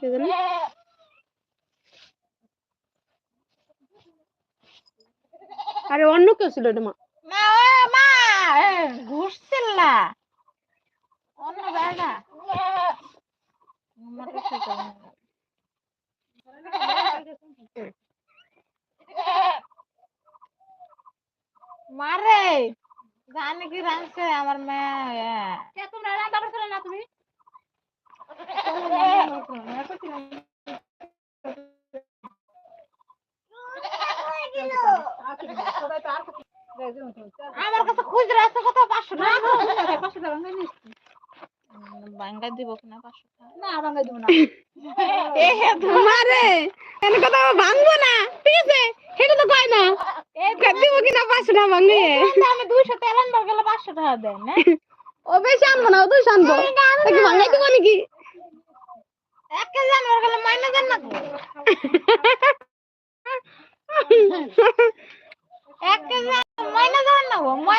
কে জানে আরে অন্য কেউ ছিল এটা মা মা ও মা ঘুরছিল না অন্য বেড়া মারে জানি কি রাঁধছে আমার মেয়ে তোমরা রান্না করছ না তুমি আমার কাছে খুচরা আছে কত পাঁচশো টাকা। বাঙ্গা দিব কিনা পাঁচশো না ভাঙাই দিব না। এ হে ধর। মারে এনে কথা ভাঙবো না ঠিক আছে? সেটা তো কয় না। দিব কিনা পাঁচশো টাকা ভাঙে? আমি দুইশো তেল আনবার গেলে পাঁচশো টাকা দেয় না ও বেশি আনব না ও দুই আনব। তাকে ভাঙাই দিব নাকি? এক কেজি আনবার গেলে মাইনে দেন না গো। এক কেজি আন- মাইনে দেন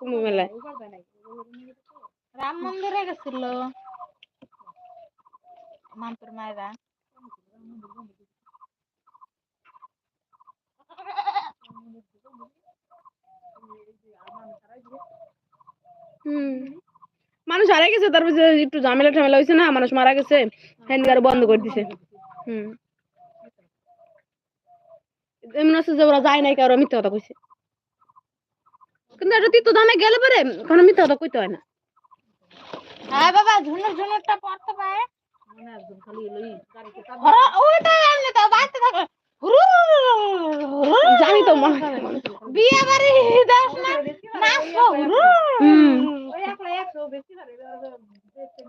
কুম্ভ মেলায় রাম মন্দিরে গেছিল। মান্তর মায়েরা। হুম। মানুষ হারা গেছে তারপর একটু ঝামেলা ঠামেলা হয়েছে না মানুষ মারা গেছে হ্যান্ডগার বন্ধ করে দিছে। হুম। এমন আছে যে ওরা যায় নাই কারও মিথ্যা কথা কইছে। এটা তীর্থ ধামে গেলে পরে কোনো মিথ্যা কথা কইতে হয় না। হ্যাঁ বাবা ঝুনুর ঝুনুরটা পড়তে পারে। তো তো জানি তো মনে। বিয়ে বাড়ি দাস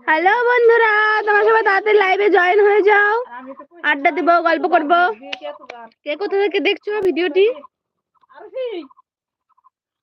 হ্যালো বন্ধুরা তোমরা সবাই তাড়াতাড়ি লাইভে জয়েন হয়ে যাও। আড্ডা দিব গল্প করব। কে কোথা থেকে দেখছ ভিডিওটি?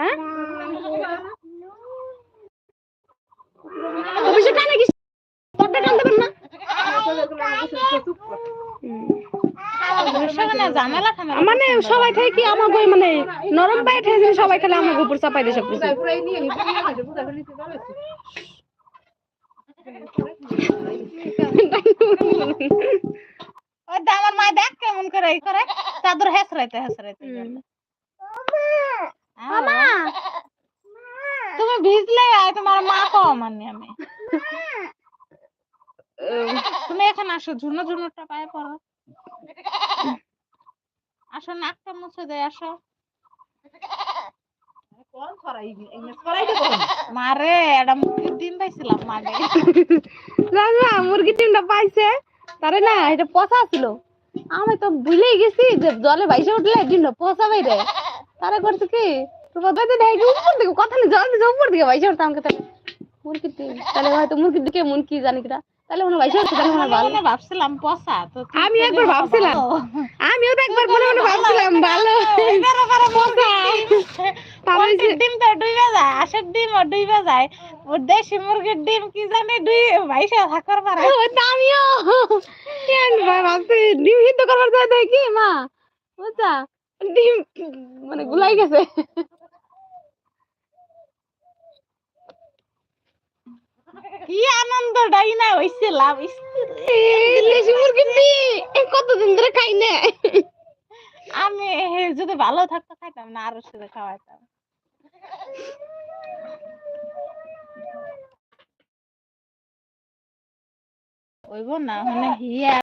হ্যাঁ? টানে কি টানতে পারেন না। মানে সবাই থাকে কি আমার মানে নরম পায়ে সবাই খেলে আমার উপর চাপাই দিয়ে সব কিছু? পুরাই নিয়ে নি পুরাই নিয়ে বুঝা করে নিতে পারছি ওই দা আমার মা দেখ কেমন করে করে। চাদর হেসরাইতে হেসরাইতে হুম। মামা তুমি ভিজলে আয় তোমার মা কও মানি আমি। তুমি এখানে আসো ঝুনো ঝুনোটা পায়ে পড়ো। আসো নাকটা মুছে দেয় আসো। মারে এটা মুরগির ডিম পাইছিলাম টিমটা পাইছে। তারে না এটা পচা ছিল। আমি তো ভুলেই গেছি যে জলে ভাইসে উঠলে ডিমটা পচা বাইরে তারা করছে কি? তোমার উপর দিকে? কথা নেই জল দিকে উপর দিকে ভাইসে আমাকে তাহলে। মুরগির ডিম তাহলে হয়তো মুরগির দিকে মন কি জানি কিনা। তাহলে মনে হয় ভাইসে তাহলে মনে ভালো। ভাবছিলাম পচা তো তুমি আমি একবার ভাবছিলাম। আমিও তো একবার মনে মনে ভাবছিলাম ভালো। পোল্ট্রির ডিম তো ডুবে যায় হাঁসের ডিমও ডুবে যায়। ও দেশি মুরগির ডিম কি জানি ডুই ভাইসা থাকার পারে ওই তো আমিও কেন ভাই ভাবছি ডিম সিদ্ধ করবার যায় দেখি মা। বুঝছা? ডিম মানে গুলাই গেছে। কি আনন্দ ডাই না হইছে লাভ। কতদিন ধরে খাই না? আমি যদি ভালো থাকতো খাইতাম না আরও সাথে খাওয়াইতাম। ওইব না মানে হিয়া